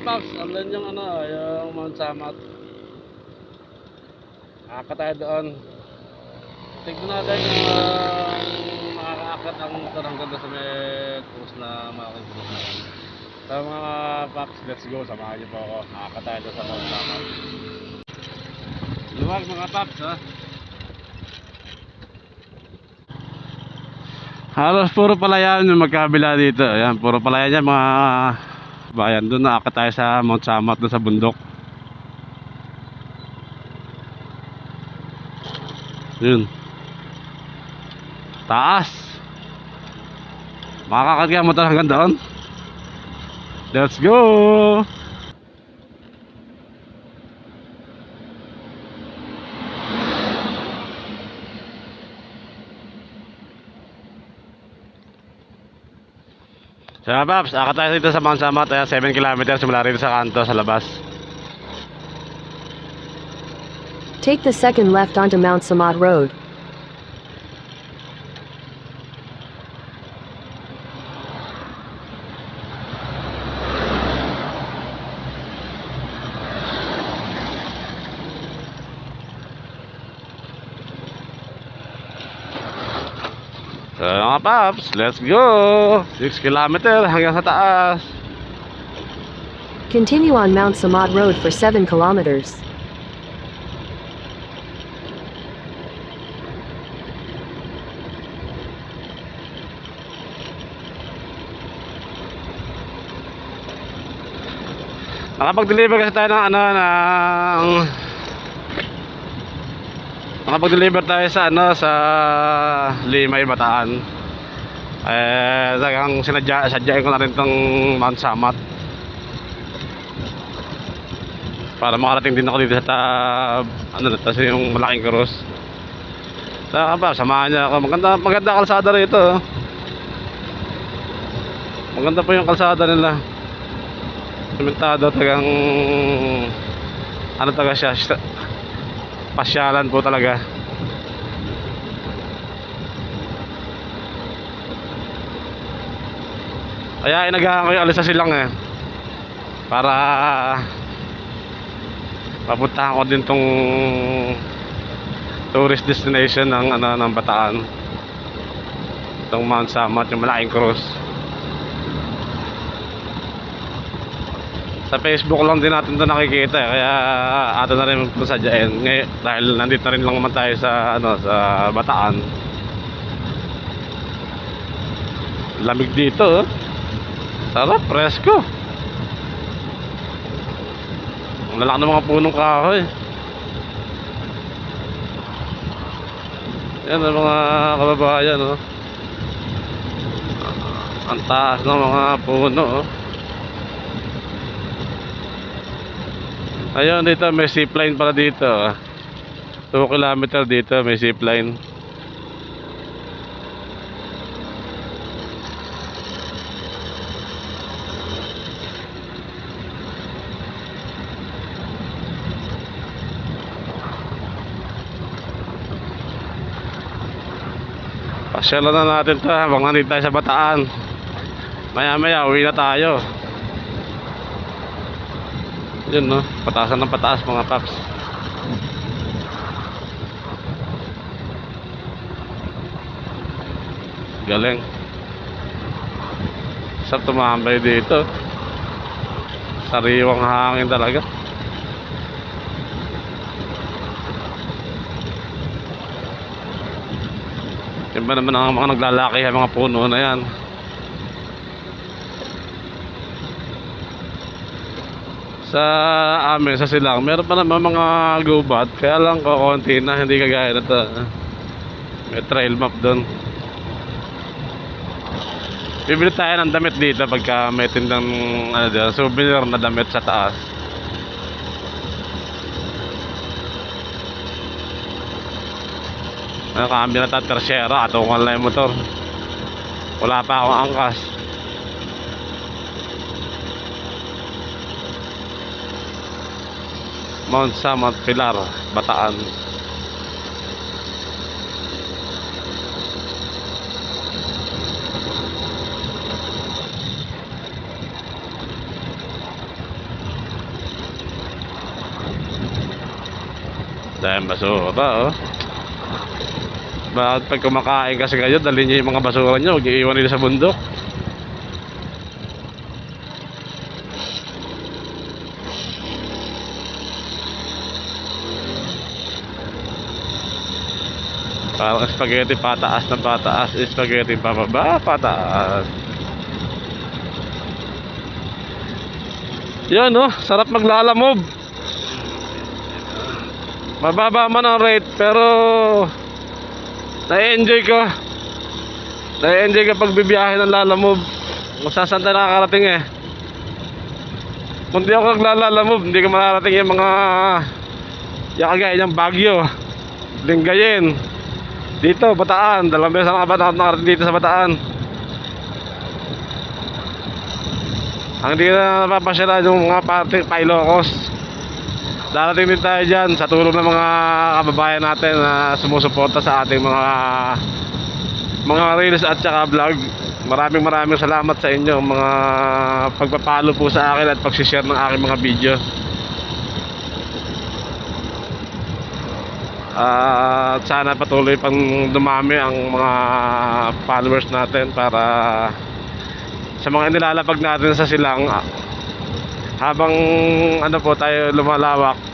mga paps, andun yung ano, yung Mount Samat. Akit tayo doon. Tignan natin kung uh, makakaakit ang motor hanggang doon sa may cruise na malaking cruise na. So mga paps, let's go. Samahan niyo po ako. Akit tayo doon sa Mount Samat. Luwag mga paps ha. Halos puro palayan yung magkabila dito. Ayan, puro palayan yan mga bayan. Doon na akit tayo sa Mount Samat doon sa bundok. Yun. Taas. Makakakagyan mo hanggang doon. Let's go! So mga paps, akit tayo dito sa Mount Samat, ayan 7 kilometers mula rito sa kanto sa labas. Take the second left onto Mount Samad Road. So mga paps, let's go! 6 kilometer hanggang sa taas. Continue on Mount Samad Road for 7 kilometers. Nakapag-deliver kasi tayo ng ano ng Nakapag-deliver tayo sa ano sa Limay Bataan. Eh, talagang sinadya, sadyain ko na rin tong Mount Samat. Para makarating din ako dito sa ta, ano na, tas yung malaking cross. Saka ba, samahan niya ako. Maganda, maganda kalsada rito. oh. Maganda po yung kalsada nila. Sementado talagang ano talaga siya pasyalan po talaga kaya inagahan ko yung alis sa silang eh. Para papuntahan ko din tong tourist destination ng ano ng Bataan. Itong Mount Samat yung malaking cross sa Facebook lang din natin ito nakikita eh. kaya ato na rin magpasadyain ngayon dahil nandito na rin lang naman tayo sa ano sa Bataan. Lamig dito oh. Sarap presko ang lalaki ng mga punong kahoy yan ang mga kababayan oh. ang taas ng mga puno oh. Ayun, dito may zipline pala dito. 2 kilometer dito may zipline. Pasyalan na natin to habang nandito tayo sa Bataan. Maya maya uwi na tayo. Yun no, patasan ng pataas mga paps. Galing. Sarap tumambay dito. Sariwang hangin talaga. Yan ba naman ang mga naglalaki ang mga puno na yan. sa amin sa silang meron pa naman mga gubat. Kaya lang ko na hindi kagaya na to may trail map doon bibili tayo ng damit dito pagka may tindang ano dyan, souvenir na damit sa taas na camera ta tersyera at ukan lang yung motor. Wala pa akong angkas. Mount Samat Pilar Bataan. Dahil basura oh. Bakit pag kumakain kasi kayo, dalhin niyo yung mga basura niyo, huwag iiwan nila sa bundok. Parang spaghetti pataas ng pataas, spaghetti pababa, pataas. Yan oh, sarap maglalamob. Mababa man ang rate pero na-enjoy ko. Na-enjoy ka pag bibiyahe ng lalamob. Kung saan tayo nakakarating eh. Kung di ako naglalamob, hindi ka mararating yung mga yung kagaya ng Baguio, Lingayen, dito, Bataan. Dalawang beses ako nakabata- nakarating dito sa Bataan. Ang hindi na napapasyalan yung mga party Pailocos. Darating din tayo dyan sa tulong ng mga kababayan natin na sumusuporta sa ating mga mga reels at saka vlog. Maraming maraming salamat sa inyo mga pagpapalo po sa akin at pagsishare ng aking mga video. At sana patuloy pang dumami ang mga followers natin para sa mga nilalapag natin sa silang habang ano po tayo lumalawak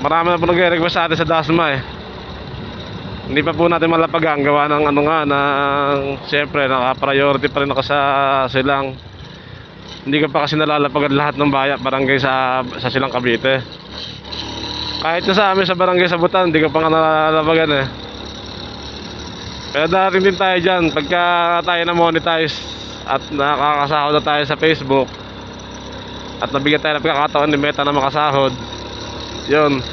marami na po nagre-request sa atin sa Dasma eh. Hindi pa po natin malapagan gawa ng ano nga ng siyempre naka-priority pa rin ako sa silang hindi ko pa kasi nalalapagan lahat ng bayan barangay sa sa silang Cavite. Kahit na sa amin sa barangay sa Butan hindi ko pa nga nalalapagan eh. Kaya darating din tayo dyan pagka tayo na monetize at nakakasahod na tayo sa Facebook at nabigyan tayo ng pagkakataon ni Meta na makasahod. Yun.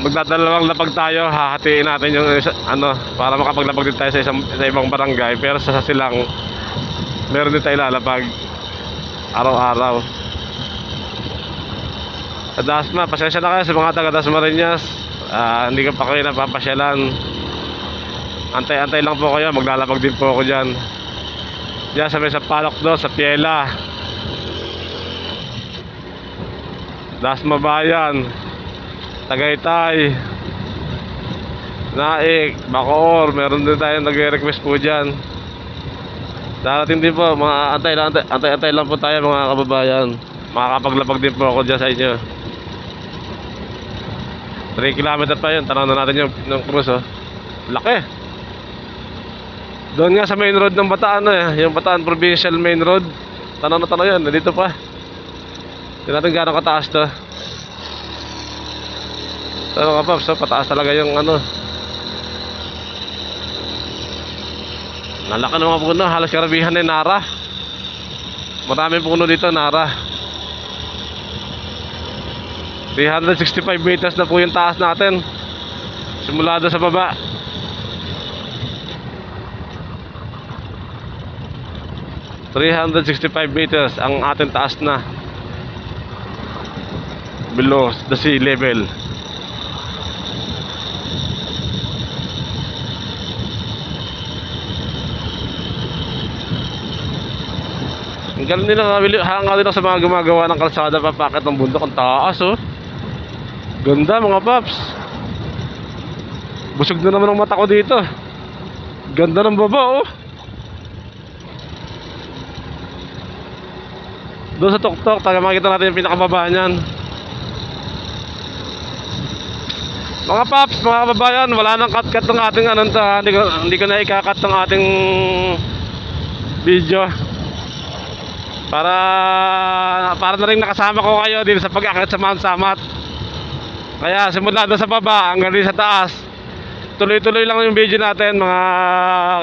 Magdadalawang lapag tayo hahatiin natin yung ano para makapaglapag din tayo sa isang sa ibang barangay. Pero sa silang meron din tayo lalapag. Araw-araw. Sa Dasma pasensya na kayo sa mga taga Dasmariñas Ah, hindi ko pa kayo napapasyalan. Antay-antay lang po kayo maglalapag din po ako dyan dyan sa may sa palok do sa Piela Dasma Bayan Tagaytay Naik Bacoor meron din tayo nagre-request po dyan darating din po mga antay antay, antay, antay lang po tayo mga kababayan. Makakapaglapag din po ako dyan sa inyo. 3 kilometer pa yun tanaw na natin yung, yung cruise oh. Laki doon nga sa main road ng Bataan eh, yung Bataan Provincial Main Road. Tanaw na tanaw yan, nandito pa. Hindi natin gano'ng kataas to. Tanaw ka pa, so pataas talaga yung ano. Nalaki ng mga puno, halos karabihan na yung Nara. Maraming puno dito, Nara. 365 meters na po yung taas natin. Simula doon sa baba. Three hundred sixty-five meters ang ating taas na below the sea level. Ang galing nila hanga ako sa mga gumagawa ng kalsada papakit ng bundok. Ang taas oh. Ganda mga paps. Busog na naman ang mata ko dito. Ganda ng baba oh. Doon sa tuktok, taga makita natin yung pinakababa niyan. Mga paps, mga kababayan, wala nang cut-cut ng ating anong to, ha? Hindi ko, hindi ko na ikakat ng ating video. Para para na rin nakasama ko kayo din sa pag-akit sa Mount Samat. Kaya simula doon sa baba hanggang sa taas. Tuloy-tuloy lang yung video natin mga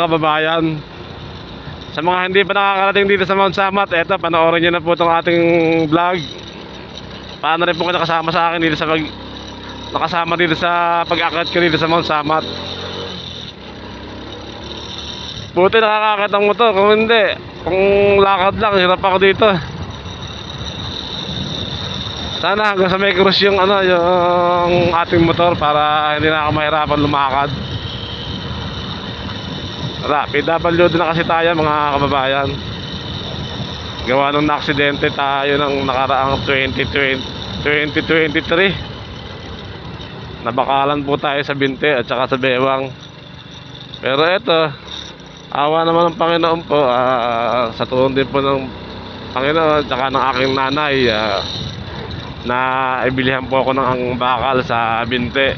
kababayan. Sa mga hindi pa nakakarating dito sa Mount Samat, eto panoorin niyo na po itong ating vlog. Paano rin po kayo nakasama sa akin dito sa pag nakasama dito sa pag-akit ko dito sa Mount Samat. Buti nakakakit ang motor, kung hindi, kung lakad lang, hirap ako dito. Sana hanggang sa may cruise yung ano, yung ating motor para hindi na ako mahirapan lumakad. Tara, PWD na kasi tayo mga kababayan. Gawa nung na-aksidente tayo ng nakaraang 2020, 2023. Nabakalan po tayo sa binte at saka sa bewang. Pero eto, awa naman ng Panginoon po, ah, sa tulong din po ng Panginoon at saka ng aking nanay, ah, na ibilihan po ako ng bakal sa binte.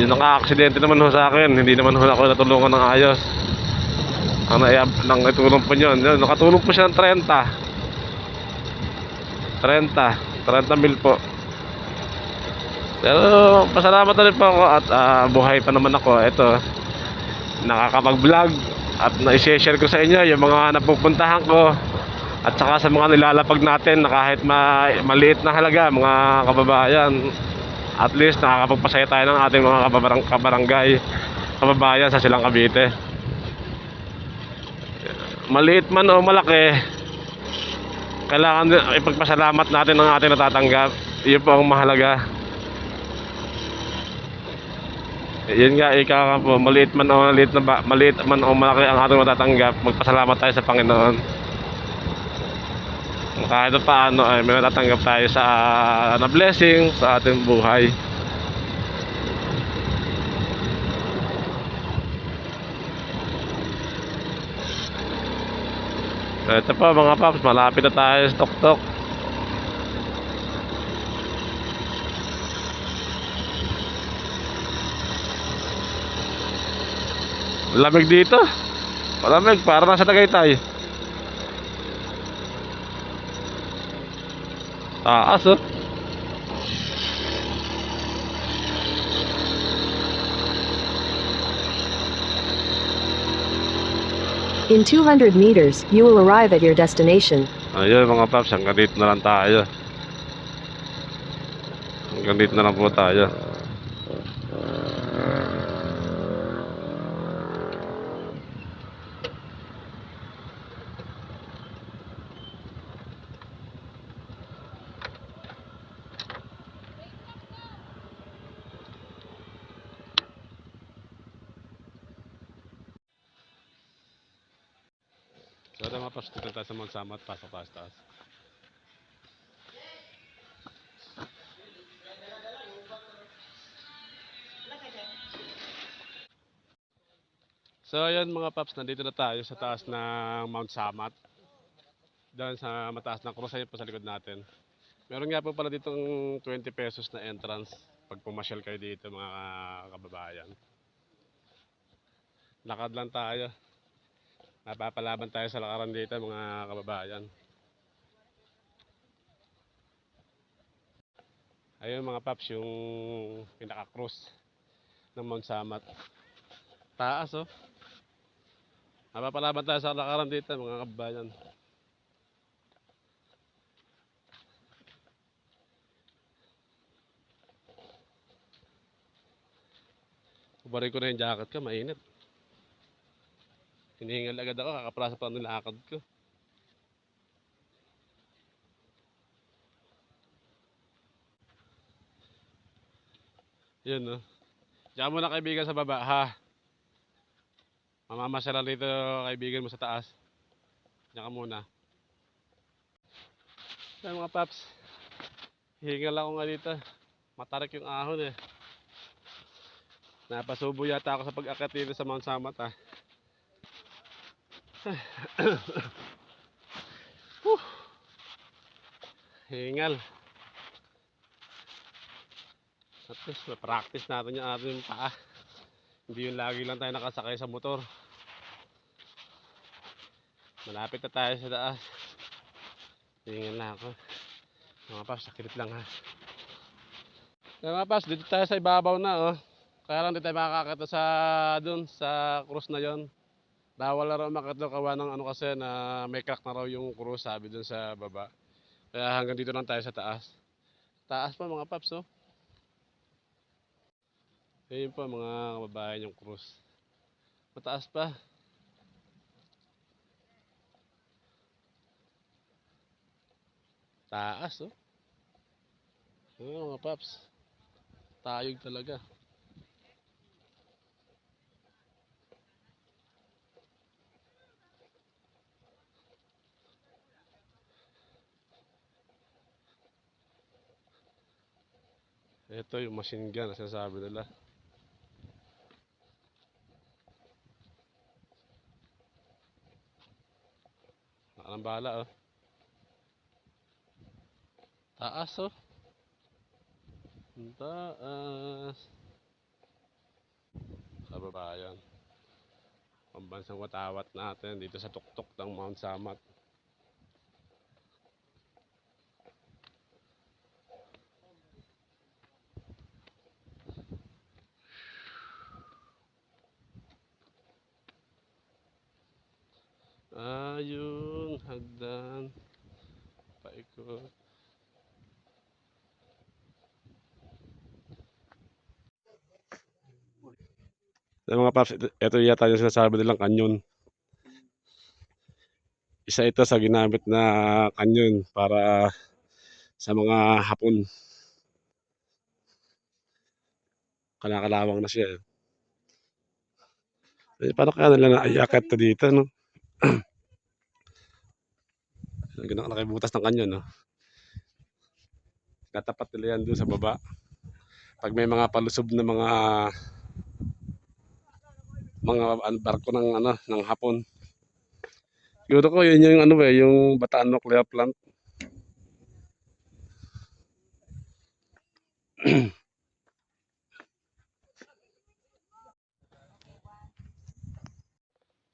Yung naka-aksidente naman ho sa akin, hindi naman ho ako natulungan ng ayos. Ang naiyab, nang itulong po yun, nakatulong po siya ng 30. 30, 30 mil po. Pero pasalamat na rin po ako at ah, buhay pa naman ako. Ito, nakakapag-vlog at na-share ko sa inyo yung mga napupuntahan ko at saka sa mga nilalapag natin na kahit ma maliit na halaga mga kababayan at least nakakapagpasaya tayo ng ating mga kabarang kabarangay kababayan sa silang Cavite. Maliit man o malaki kailangan ipagpasalamat natin ang ating natatanggap. Yun po ang mahalaga. Yun nga, ika nga po, maliit man o maliit, na ba, maliit man o malaki ang ating matatanggap, magpasalamat tayo sa Panginoon. Kahit pa paano ay may natatanggap tayo sa na blessing sa ating buhay. Ito po mga paps, malapit na tayo sa Tok-Tok. Lamig dito. Malamig, para nasa Tagaytay. Ah, Taas oh. In 200 meters, you will arrive at your destination. Ayun mga paps, hanggang dito na lang tayo. Hanggang dito na lang po tayo. Tayo sa Mount Samat, pasok tayo sa taas. So ayan mga paps, nandito na tayo sa taas ng Mount Samat. Doon sa mataas ng krus, ayun po sa likod natin. Meron nga po pala ditong 20 pesos na entrance pag pumasyal kayo dito mga kababayan. Lakad lang tayo. Napapalaban tayo sa lakaran dito mga kababayan. Ayun mga paps, yung pinaka-cruise ng Mount Samat. Taas oh. Napapalaban tayo sa lakaran dito mga kababayan. Kubarin ko na yung jacket ko, mainit. Hinihingal agad ako, kakaprasa pa ng lakad ko. Yun no. Diyan mo na kaibigan sa baba ha. Mamamasyalan rito kaibigan mo sa taas. Diyan ka muna. Yan mga paps. Hingal ako nga dito. Matarik yung ahon eh. Napasubo yata ako sa pag-akyat dito sa Mount Samat ah. Hingal. At practice natin yung ating paa. Hindi yung lagi lang tayo nakasakay sa motor. Malapit na tayo sa taas. Hingal na ako. Mga paps, sakit lang ha. Mga paps, dito tayo sa ibabaw na oh. Kaya lang di tayo makakakita sa dun, sa cruise na yon. Bawal na raw makita kawa ng ano kasi na may crack na raw yung cruise sabi dun sa baba. Kaya hanggang dito lang tayo sa taas. Taas pa mga paps oh. Ayun po mga kababayan yung cruise. Mataas pa. Taas oh. Ayun mga paps. Tayog talaga. Ito yung machine gun na sinasabi nila. Anong bala oh. Taas oh. Taas. Kababayan. Pambansang watawat natin dito sa tuktok ng Mount Samat. Yung hagdan. Paikot. Sa mga paps, ito, yata yung sinasabi nilang kanyon. Isa ito sa ginamit na kanyon para sa mga hapon. Kalakalawang na siya. eh. Paano kaya nila naiakat to dito, no? Ganun nakibutas ng kanyon, no? Natapat nila yan doon sa baba. Pag may mga palusob na mga mga barko ng ano ng hapon. Siguro ko yun yung ano eh, yung Bataan Nuclear Plant.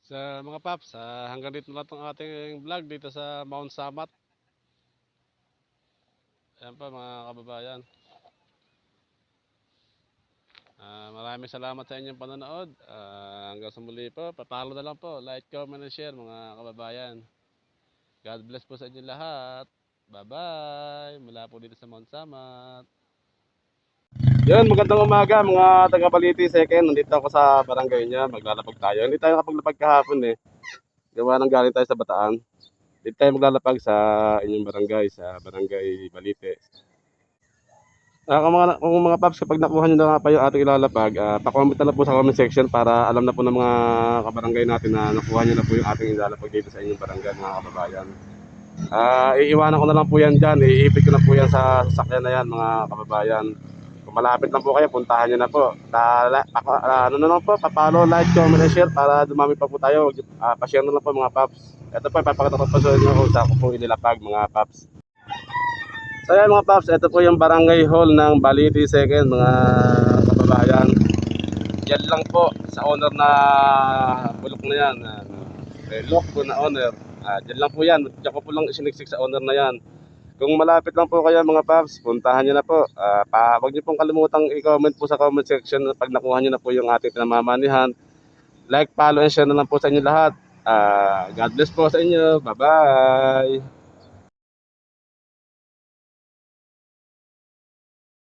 sa mga paps, ah, hanggang dito na itong ating vlog dito sa Mount Samat. Ayan pa mga kababayan. Ah, maraming salamat sa inyong panonood. Ah, hanggang sa muli po, papalo na lang po. Like, comment, and share mga kababayan. God bless po sa inyo lahat. Bye-bye. Mula po dito sa Mount Samat. Yan, magandang umaga mga taga Baliti Second. Nandito ako sa barangay niya. Maglalapag tayo. Hindi tayo nakapaglapag kahapon eh. Gawa ng galing tayo sa Bataan. Dito tayo maglalapag sa inyong barangay, sa barangay Balite. Ah, kung mga, kung mga paps, kapag nakuha nyo na nga pa yung ating ilalapag, ah, pa-comment na lang po sa comment section para alam na po ng mga kabarangay natin na nakuha nyo na po yung ating ilalapag dito sa inyong barangay, mga kababayan. Ah, iiwanan ko na lang po yan dyan. Iipit ko na po yan sa sasakyan na yan, mga kababayan. Kung malapit lang po kayo, puntahan nyo na po. Tala, ako, ah, ano na lang po, papalo, like, comment, and share para dumami pa po tayo. Ah, pa-share na lang po mga paps. Ito po, ipapakita ko po sa inyo kung saan ko po ililapag mga paps. So yan mga paps, ito po yung barangay hall ng Baliti Second mga kababayan. Yan lang po sa owner na bulok na yan. Uh, lock po na owner. Ah, dyan lang po yan. Diyan ko po lang isiniksik sa owner na yan. Kung malapit lang po kayo mga paps, puntahan nyo na po. Ah, pa, huwag nyo pong kalimutang i-comment po sa comment section pag nakuha nyo na po yung ating pinamamanihan. Like, follow, and share na lang po sa inyo lahat. Ah, God bless po sa inyo. Bye-bye!